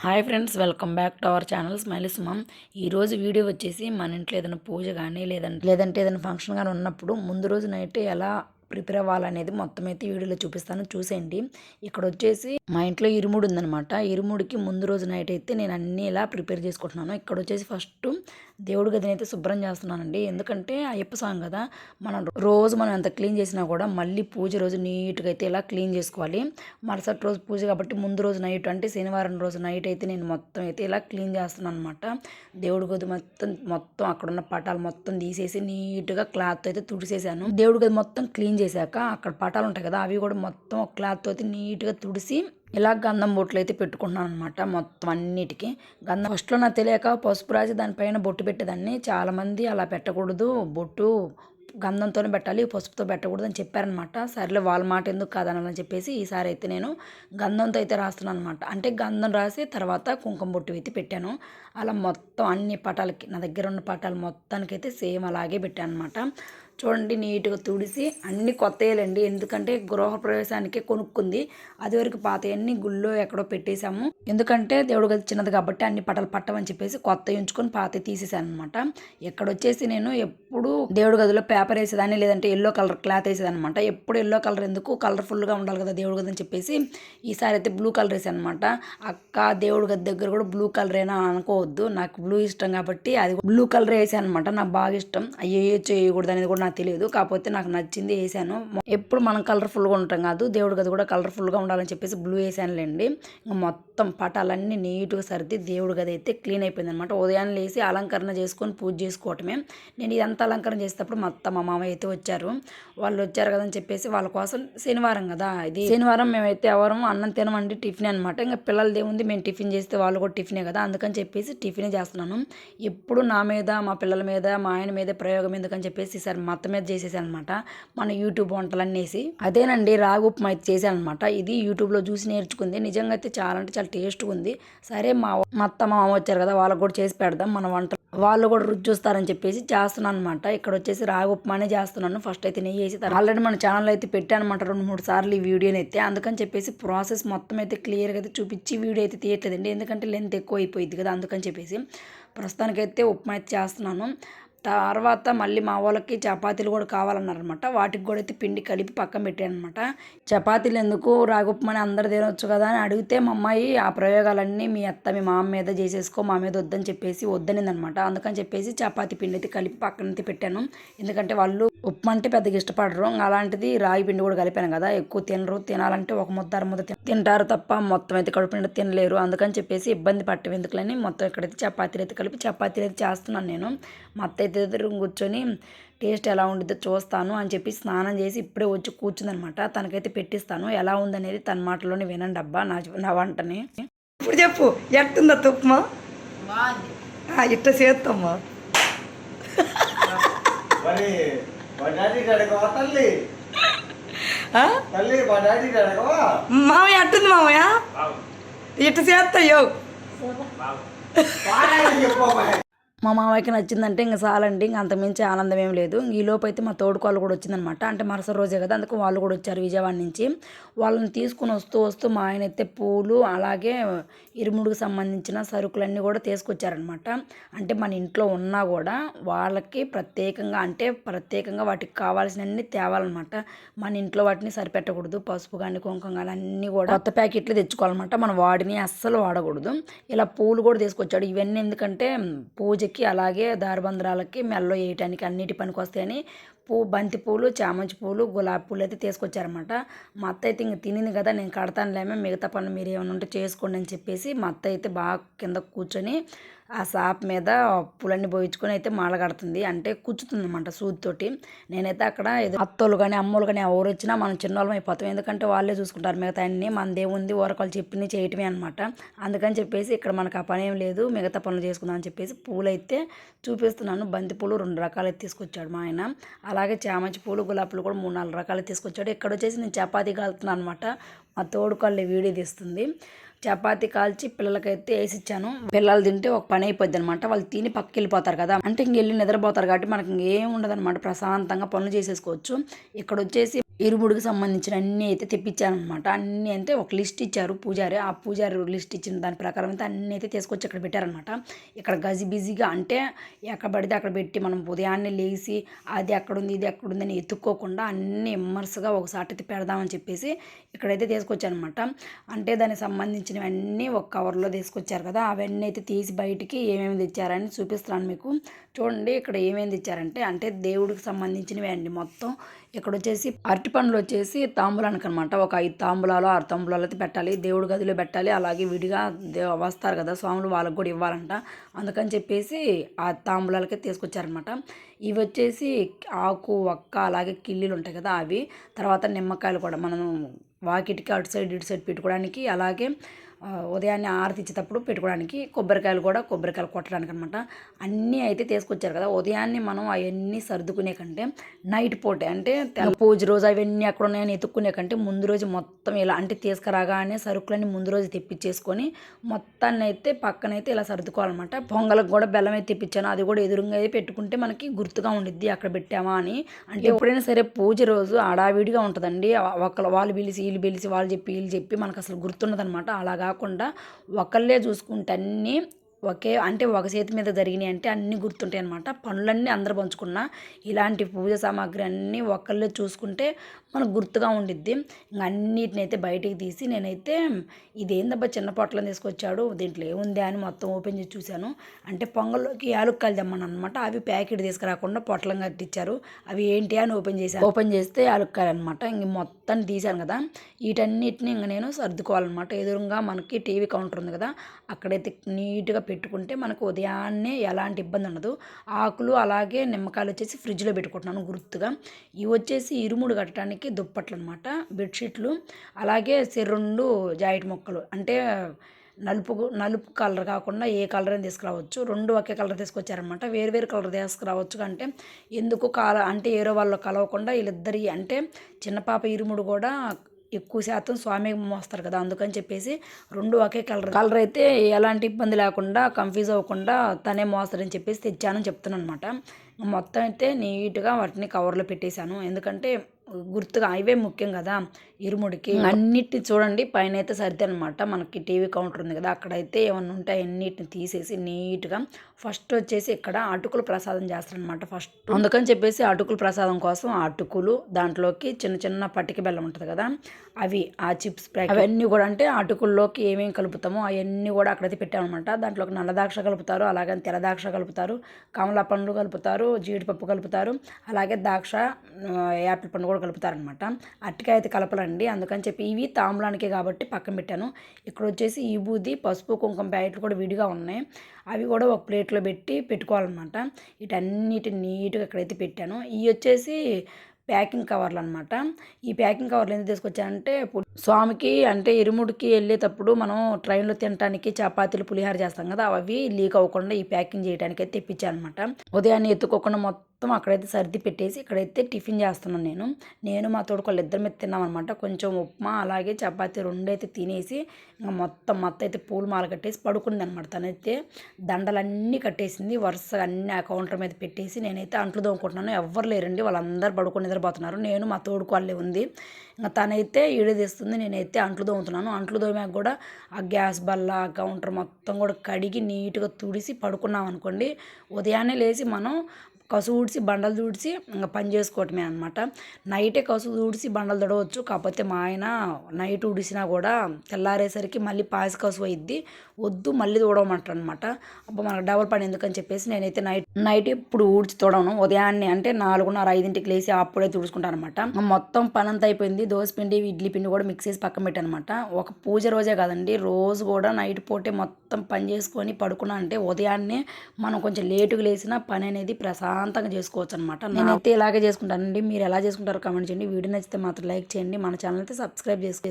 Hi friends welcome back to our channel smiley Sumam ఈరోజు video వచ్చేసి మన ఇంట్లో ఏదైనా పూజ కానీ లేదంటే లేదంటే ఏదైనా ఫంక్షన్ కానీ ఉన్నప్పుడు ముందు రోజు నైట్ ఎలా ప్రిపేర్ అవ్వాలనేది మొత్తం అయితే వీడియోలో చూపిస్తాను. చూసేయండి. ఇక్కడ వచ్చేసి మా ఇంట్లో ఇరుముడు ఉందనమాట ఇరుముడికి ముందు రోజు నైట్ అయితే నేను అన్నీ ఇలా ప్రిపేర్ చేసుకుంటున్నాను. ఇక్కడ వచ్చేసి ఫస్ట్ దేవుడి గదిని అయితే శుభ్రం చేస్తున్నానండి. ఎందుకంటే అయ్యప్ప స్వామి కదా మనం రోజు మనం ఎంత క్లీన్ చేసినా కూడా మళ్ళీ పూజ రోజు నీట్గా అయితే ఇలా క్లీన్ చేసుకోవాలి. మరుసటి రోజు పూజ కాబట్టి ముందు రోజు నైట్ అంటే శనివారం రోజు నైట్ అయితే నేను మొత్తం అయితే ఇలా క్లీన్ చేస్తున్నాను అనమాట దేవుడి గది మొత్తం మొత్తం అక్కడ ఉన్న పటాలు మొత్తం తీసేసి నీట్గా క్లాత్ అయితే తుడిసేసాను. దేవుడి గది మొత్తం క్లీన్ చేశాక అక్కడ పటాలు ఉంటాయి కదా అవి కూడా మొత్తం క్లాత్తో క్లాత్ నీట్గా తుడిసి ఇలా గంధం బొట్లు అయితే పెట్టుకుంటున్నాను అనమాట మొత్తం అన్నిటికీ. గంధం ఫస్ట్లో నాకు తెలియక పసుపు రాసి దానిపైన బొట్టు పెట్టేదాన్ని. చాలామంది అలా పెట్టకూడదు బొట్టు గంధంతోనే పెట్టాలి పసుపుతో పెట్టకూడదు అని చెప్పారనమాట సర్లే వాళ్ళ మాట ఎందుకు కాదనాలని చెప్పేసి ఈసారి అయితే నేను గంధంతో అయితే రాస్తున్నాను అనమాట అంటే గంధం రాసి తర్వాత కుంకుమ బొట్టు అయితే పెట్టాను. అలా మొత్తం అన్ని పటాలకి నా దగ్గర ఉన్న పటాలు మొత్తానికి అయితే సేమ్ అలాగే పెట్టాను అనమాట చూడండి నీట్గా తుడిసి అన్ని కొత్తవేలండి ఎందుకంటే గృహప్రవేశానికి కొనుక్కుంది. అది వరకు పాతయన్ని గుళ్ళో ఎక్కడో పెట్టేశాము. ఎందుకంటే దేవుడు గది చిన్నది కాబట్టి అన్ని పటాలు పట్టమని చెప్పేసి కొత్త ఉంచుకొని పాత తీసేసాను అనమాట ఇక్కడ వచ్చేసి నేను ఎప్పుడు దేవుడి గదిలో పేపర్ వేసేదాన్ని లేదంటే ఎల్లో కలర్ క్లాత్ వేసేదనమాట అనమాట ఎప్పుడు ఎల్లో కలర్ ఎందుకు? కలర్ఫుల్గా ఉండాలి కదా దేవుడి గది అని చెప్పేసి ఈసారి అయితే బ్లూ కలర్ వేసాను అనమాట అక్క దేవుడి గది దగ్గర కూడా బ్లూ కలర్ అయినా అనుకోవద్దు. నాకు బ్లూ ఇష్టం కాబట్టి అది బ్లూ కలర్ వేసాను అనమాట నాకు బాగా ఇష్టం. అయ్యేయచ్చు చేయకూడదు అనేది కూడా నాకు తెలియదు కాకపోతే నాకు నచ్చింది వేసాను. ఎప్పుడు మనం కలర్ఫుల్గా ఉంటాం కాదు దేవుడి గది కూడా కలర్ఫుల్గా ఉండాలని చెప్పేసి బ్లూ వేసానులేండి. ఇంకా మొత్తం పటాలన్నీ నీట్గా సర్ది దేవుడి గది అయితే క్లీన్ అయిపోయింది అనమాట ఉదయాన్నే లేసి అలంకరణ చేసుకొని పూజ చేసుకోవటమే. నేను ఇదంతా అలంకరణ చేసేటప్పుడు మొత్తం మా మామ అయితే వచ్చారు. వాళ్ళు వచ్చారు కదా అని చెప్పేసి వాళ్ళ కోసం శనివారం కదా ఇది. శనివారం మేమైతే ఎవరం అన్నం తినమండి టిఫిన్ అనమాట ఇంకా పిల్లలది ఏముంది మేము టిఫిన్ చేస్తే వాళ్ళు కూడా టిఫినే కదా. అందుకని చెప్పేసి టిఫినే చేస్తున్నాను. ఎప్పుడు నా మీద మా పిల్లల మీద మా ఆయన మీద ప్రయోగం ఎందుకని చెప్పేసి సార్ మా మొత్తం మీద చేసేసాను అనమాట మన యూట్యూబ్ వంటలు అనేసి అదేనండి రాగి ఉప్మా అయితే చేశాను అనమాట ఇది యూట్యూబ్లో చూసి నేర్చుకుంది. నిజంగా అయితే చాలా అంటే చాలా టేస్ట్గా ఉంది. సరే మా మా అత్త మా మామ వచ్చారు కదా వాళ్ళకి కూడా చేసి పెడదాం మన వంట. వాళ్ళు కూడా రుచి చూస్తారని చెప్పేసి చేస్తున్నాను అనమాట ఇక్కడ వచ్చేసి రాగి ఉప్మానే చేస్తున్నాను. ఫస్ట్ అయితే నెయ్యి వేసి ఆల్రెడీ మన ఛానల్ అయితే పెట్టాను అనమాట రెండు మూడు సార్లు ఈ వీడియోని అయితే. అందుకని చెప్పేసి ప్రాసెస్ మొత్తం అయితే క్లియర్గా అయితే చూపించి వీడియో అయితే తీయట్లేదండి. ఎందుకంటే లెంత్ ఎక్కువ అయిపోయింది కదా అందుకని చెప్పేసి ప్రస్తుతానికైతే ఉప్మా అయితే చేస్తున్నాను. తర్వాత మళ్ళీ మా వాళ్ళకి చపాతీలు కూడా కావాలన్నారనమాట. వాటికి కూడా అయితే పిండి కలిపి పక్కన పెట్టాను అనమాట చపాతీలు ఎందుకు రాగుప్పమని అందరు తినొచ్చు కదా అని అడిగితే మా అమ్మాయి ఆ ప్రయోగాలన్నీ మీ అత్త మీ మామ మీద చేసేసుకో మా మీద వద్దని చెప్పేసి వద్దనిందనమాట. అందుకని చెప్పేసి చపాతీ పిండి అయితే కలిపి పక్కన అయితే పెట్టాను. ఎందుకంటే వాళ్ళు ఉప్మా అంటే పెద్దగా ఇష్టపడరు. అలాంటిది రాగి పిండి కూడా కలిపాను కదా ఎక్కువ తినరు. తినాలంటే ఒక ముద్ద అర ముద్ద తింటారు తప్ప మొత్తం అయితే కడుపు నిండా తినలేరు. అందుకని చెప్పేసి ఇబ్బంది పట్టం ఎందుకులని మొత్తం ఇక్కడైతే చపాతీలు అయితే కలిపి చపాతీలు అయితే చేస్తున్నాను నేను. మా అత్త అయితే కూర్చొని టేస్ట్ ఎలా ఉండిద్దో చూస్తాను అని చెప్పి స్నానం చేసి ఇప్పుడే వచ్చి కూర్చుందనమాట. తనకైతే పెట్టిస్తాను. ఎలా ఉందనేది తన మాటలోనే వినండి అబ్బా నా నా వంటని. ఇప్పుడు చెప్పు ఎట్టుందా తుప్మా ఇట్ట చేస్తామ్మా మామయ్య ఎట్టుంది మామయ్య ఇట్ట చేస్తాయో. మా మామయ్యకి నచ్చిందంటే ఇంకా చాలండి ఇంకా అంతమించి ఆనందం ఏం లేదు. ఈ లోపు అయితే మా తోడుకోళ్ళు కూడా వచ్చిందనమాట. అంటే మరుసటి రోజే కదా అందుకు వాళ్ళు కూడా వచ్చారు విజయవాడ నుంచి. వాళ్ళని తీసుకుని వస్తూ వస్తూ మా ఆయన అయితే పూలు అలాగే ఇరుముడికి సంబంధించిన సరుకులన్నీ కూడా తీసుకొచ్చారనమాట. అంటే మన ఇంట్లో ఉన్నా కూడా వాళ్ళకి ప్రత్యేకంగా అంటే ప్రత్యేకంగా వాటికి కావాల్సినవన్నీ తేవాలన్నమాట మన ఇంట్లో వాటిని సరిపెట్టకూడదు పసుపు కానీ కుంకుమ కానీ అన్నీ కూడా కొత్త ప్యాకెట్లు తెచ్చుకోవాలన్నమాట మనం వాడిని అస్సలు వాడకూడదు. ఇలా పూలు కూడా తీసుకొచ్చాడు. ఇవన్నీ ఎందుకంటే పూజకి అలాగే దారబంధరాలకి మెల్లో వేయటానికి అన్నిటి పనికి వస్తాయని పూ బంతి పూలు చామంతి పూలు గులాబీ పూలు అయితే తీసుకొచ్చారనమాట మా అత్త అయితే ఇంక తినింది కదా నేను కడతానులేమే మిగతా పనులు మీరు ఏమైనా ఉంటే చేసుకోండి అని చెప్పేసి మా అత్త అయితే బాగా కింద కూర్చొని ఆ సాప్ మీద పూలన్నీ పోయించుకొని అయితే మాల కడుతుంది. అంటే కూర్చుతుంది అనమాట సూదితోటి నేనైతే అక్కడ ఏదో అత్తోళ్ళు కానీ అమ్మోళ్ళు కానీ ఎవరు వచ్చినా మనం చిన్నోళ్ళం అయిపోతాం. ఎందుకంటే వాళ్ళే చూసుకుంటారు మిగతా అన్ని. మనదేముంది ఓరకాలు చెప్పింది చేయటమే అనమాట అందుకని చెప్పేసి ఇక్కడ మనకు ఆ పని ఏం లేదు. మిగతా పనులు చేసుకుందాం అని చెప్పేసి పూలు అయితే చూపిస్తున్నాను. బంతి పూలు రెండు రకాలు తీసుకొచ్చాడు మా ఆయన. అలాగే చామంతి పూలు గులాబీ పూలు కూడా మూడు నాలుగు రకాలు తీసుకొచ్చాడు. ఇక్కడ వచ్చేసి నేను చపాతీ కాలుతున్నాను అనమాట మా తోడుకోళ్ళ వీడియో తీస్తుంది. చపాతి కాల్చి పిల్లలకైతే వేసి ఇచ్చాను. పిల్లలు తింటే ఒక పని అయిపోద్ది అనమాట వాళ్ళు తిని పక్కకి వెళ్ళిపోతారు కదా. అంటే ఇంక వెళ్ళి నిద్రపోతారు కాబట్టి మనకి ఇంకేం ఉండదు అనమాట ప్రశాంతంగా పనులు చేసేసుకోవచ్చు. ఇక్కడ వచ్చేసి ఇరుముడికి సంబంధించిన అన్నీ అయితే తెప్పించారనమాట అన్నీ అంటే ఒక లిస్ట్ ఇచ్చారు పూజారి. ఆ పూజారి లిస్ట్ ఇచ్చిన దాని ప్రకారం అయితే అన్నీ అయితే తీసుకొచ్చి ఇక్కడ పెట్టారనమాట ఇక్కడ గజి బిజీగా అంటే ఎక్కడ పడితే అక్కడ పెట్టి మనం ఉదయాన్నే లేచి అది ఎక్కడుంది ఇది ఎక్కడుంది అని ఎత్తుక్కోకుండా అన్నీ ఇమ్మర్స్గా ఒకసారి అయితే పెడదామని చెప్పేసి ఇక్కడైతే తీసుకొచ్చారనమాట అంటే దానికి సంబంధించినవన్నీ ఒక కవర్లో తీసుకొచ్చారు కదా అవన్నీ అయితే తీసి బయటికి ఏమేమి తెచ్చారని చూపిస్తున్నాను మీకు. చూడండి ఇక్కడ ఏమేమి తెచ్చారంటే అంటే దేవుడికి సంబంధించినవి అండి మొత్తం. ఇక్కడ వచ్చేసి అరటి పండ్లు వచ్చేసి తాంబూలానికి అనమాట ఒక ఐదు తాంబూలాలు ఆరు తాంబూలాలు అయితే పెట్టాలి. దేవుడి గదిలో పెట్టాలి. అలాగే విడిగా వస్తారు కదా స్వాములు వాళ్ళకి కూడా ఇవ్వాలంట. అందుకని చెప్పేసి ఆ తాంబూలాలకే తీసుకొచ్చారనమాట. ఇవి వచ్చేసి ఆకు ఒక్క అలాగే కిల్లీలు ఉంటాయి కదా అవి. తర్వాత నిమ్మకాయలు కూడా మనం వాకిటికి అటు సైడ్ ఇటు సైడ్ పెట్టుకోవడానికి అలాగే ఉదయాన్నే ఆరతి ఇచ్చేటప్పుడు పెట్టుకోవడానికి కొబ్బరికాయలు కూడా కొబ్బరికాయలు కొట్టడానికి అనమాట అన్నీ అయితే తీసుకొచ్చారు కదా. ఉదయాన్నే మనం అవన్నీ సర్దుకునే కంటే నైట్ పూటే అంటే పూజ రోజు అవన్నీ ఎక్కడ ఉన్నాయని ఎత్తుక్కునే కంటే ముందు రోజు మొత్తం ఇలా అంటే తీసుకురాగానే సరుకులన్నీ ముందు రోజు తెప్పించేసుకొని మొత్తాన్ని అయితే పక్కనైతే ఇలా సర్దుకోవాలన్నమాట. పొంగలకు కూడా బెల్లం అయితే తెప్పించాను. అది కూడా ఎదురుగా అయితే పెట్టుకుంటే మనకి గుర్తుగా ఉండిద్ది అక్కడ పెట్టామా అని. అంటే ఎప్పుడైనా సరే పూజ రోజు ఆడావిడిగా ఉంటుందండి. ఒకళ్ళు వాళ్ళు పిలిచి వీళ్ళు పిలిచి వాళ్ళు చెప్పి వీళ్ళు చెప్పి మనకు అసలు గుర్తున్నదనమాట అలాగా కాకుండా ఒకళ్ళే చూసుకుంటే అన్నీ ఒకే అంటే ఒక చేతి మీద జరిగినాయి అంటే అన్నీ గుర్తుంటాయి అనమాట పనులన్నీ అందరు పంచుకున్నా ఇలాంటి పూజ సామాగ్రి అన్నీ ఒకళ్ళే చూసుకుంటే మనకు గుర్తుగా ఉండిద్ది. ఇంకా అన్నిటిని అయితే బయటికి తీసి నేనైతే ఇదేందబ్బా చిన్న పొట్లం తీసుకొచ్చాడు దీంట్లో ఏముంది అని మొత్తం ఓపెన్ చేసి చూశాను. అంటే పొంగల్లోకి యాలుక్కాయలు తెమ్మను అనమాట అవి ప్యాకెట్ తీసుకురాకుండా పొట్లం కట్టించారు అవి ఏంటి అని ఓపెన్ చేశాను. ఓపెన్ చేస్తే యాలుక్కాయలు అనమాట ఇంక మొత్తం తీశాను కదా. వీటన్నిటిని ఇంక నేను సర్దుకోవాలన్నమాట. ఎదురుగా మనకి టీవీ కౌంటర్ ఉంది కదా. అక్కడైతే నీట్గా పెట్టుకుంటే మనకు ఉదయాన్నే ఎలాంటి ఇబ్బంది ఉండదు. ఆకులు అలాగే నిమ్మకాయలు వచ్చేసి ఫ్రిడ్జ్లో పెట్టుకుంటున్నాను గుర్తుగా. ఇవి వచ్చేసి ఇరుముడు కట్టడానికి దుప్పట్లు అనమాట బెడ్షీట్లు అలాగే సిర్రుండు జాయిట్ మొక్కలు. అంటే నలుపు నలుపు కలర్ కాకుండా ఏ కలర్ అని తీసుకురావచ్చు. రెండు ఒకే కలర్ తీసుకొచ్చారనమాట వేరు వేరు కలర్ తీసుకురావచ్చు అంటే ఎందుకు కాల అంటే ఏరో వాళ్ళు కలవకుండా వీళ్ళిద్దరి అంటే చిన్న పాప ఇరుముడు కూడా ఎక్కువ శాతం స్వామి మోస్తారు కదా అందుకని చెప్పేసి రెండు ఒకే కలర్. కలర్ అయితే ఎలాంటి ఇబ్బంది లేకుండా కన్ఫ్యూజ్ అవ్వకుండా తనే మోస్తారని చెప్పేసి తెచ్చానని చెప్తున్నాను అనమాట మొత్తం అయితే నీట్గా వాటిని కవర్లో పెట్టేశాను. ఎందుకంటే గుర్తుగా ఇవే ముఖ్యం కదా ఇరుముడికి. అన్నిటిని చూడండి పైన అయితే సర్ది అనమాట మనకి టీవీ కౌంటర్ ఉంది కదా అక్కడైతే ఏమన్నా ఉంటే అన్నిటిని తీసేసి నీట్గా ఫస్ట్ వచ్చేసి ఇక్కడ అటుకులు ప్రసాదం చేస్తారనమాట ఫస్ట్. అందుకని చెప్పేసి అటుకుల ప్రసాదం కోసం అటుకులు దాంట్లోకి చిన్న చిన్న పట్టిక బెల్లం ఉంటుంది కదా అవి ఆ చిప్స్ ప్యాక్ అవన్నీ కూడా అంటే అటుకుల్లోకి ఏమేమి కలుపుతామో అవన్నీ కూడా అక్కడైతే పెట్టామన్నమాట. దాంట్లోకి నల్లదాక్ష కలుపుతారు అలాగే తెల్ల ద్రాక్ష కలుపుతారు కమలా పండు కలుపుతారు జీడిపప్పు కలుపుతారు అలాగే ద్రాక్ష యాపిల్ పండు కూడా కలుపుతారనమాట. అట్టికాయ అయితే కలపలండి. అందుకని చెప్పి ఇవి తాంబూలానికే కాబట్టి పక్కన పెట్టాను. ఇక్కడ వచ్చేసి ఈ బూది పసుపు కుంకుమ ప్యాకెట్లు కూడా విడిగా ఉన్నాయి. అవి కూడా ఒక ప్లేట్లో పెట్టి పెట్టుకోవాలన్నమాట. వీటన్నిటి నీట్గా ఇక్కడైతే పెట్టాను. ఇవి వచ్చేసి ప్యాకింగ్ కవర్లు అనమాట ఈ ప్యాకింగ్ కవర్లు ఎందుకు తీసుకొచ్చానంటే స్వామికి అంటే ఇరుముడికి వెళ్ళేటప్పుడు మనం ట్రైన్లో తినడానికి చపాతీలు పులిహార చేస్తాం కదా అవి లీక్ అవ్వకుండా ఈ ప్యాకింగ్ చేయడానికి అయితే తెప్పించాను అనమాట ఉదయాన్నే ఎత్తుకోకుండా మొత్తం అక్కడైతే సర్ది పెట్టేసి ఇక్కడైతే టిఫిన్ చేస్తున్నాను నేను. నేను మా తోడుకోళ్ళు ఇద్దరు మీద తిన్నామన్నమాట. కొంచెం ఉప్మా అలాగే చపాతీ రెండైతే తినేసి ఇంకా మొత్తం మొత్తం అయితే పూలు మాల కట్టేసి పడుకుంది అనమాట తనైతే. దండలన్నీ కట్టేసింది వరుసగా అన్ని ఆ కౌంటర్ మీద పెట్టేసి నేనైతే అంట్లు తోముకుంటున్నాను. ఎవ్వరు లేరండి వాళ్ళందరూ పడుకుని నిద్రపోతున్నారు. నేను మా తోడుకోళ్ళే ఉంది. తనైతే ఈడదీస్తుంది నేనైతే అంట్లు తోముతున్నాను. అంట్లు తోమాక కూడా ఆ గ్యాస్ బల్ల కౌంటర్ మొత్తం కూడా కడిగి నీట్గా తుడిసి పడుకున్నాం అనుకోండి ఉదయాన్నే లేచి మనం కసు ఊడ్చి బండలు దూడ్చి ఇంకా పని చేసుకోవటమే అనమాట నైటే కసు తుడిచి బండలు తడవచ్చు. కాకపోతే మా ఆయన నైట్ ఊడిసినా కూడా తెల్లారేసరికి మళ్ళీ పాసి కసు అయింది వద్దు మళ్ళీ తోడమంటారు అనమాట అబ్బా మనకు డబల్ పని ఎందుకని చెప్పేసి నేనైతే నైట్ నైట్ ఇప్పుడు ఊడ్చి తోడను. ఉదయాన్నే అంటే నాలుగున్నర ఐదింటికి లేచి అప్పుడే తుడుచుకుంటాను అనమాట మొత్తం పని అంతా అయిపోయింది. దోశ పిండి ఇడ్లీ పిండి కూడా మిక్స్ చేసి పక్కన పెట్టానమాట ఒక పూజ రోజే కాదండి రోజు కూడా నైట్ పూటే మొత్తం పని చేసుకొని పడుకున్నా అంటే ఉదయాన్నే మనం కొంచెం లేటుగా లేచినా పని అనేది ప్రశాంతంగా చేసుకోవచ్చు అనమాట నేనైతే ఇలాగే చేసుకుంటానండి. మీరు ఎలా చేసుకుంటారో కామెంట్ చేయండి. వీడియో నచ్చితే మాత్రం లైక్ చేయండి. మన ఛానల్ అయితే సబ్స్క్రైబ్ చేసుకో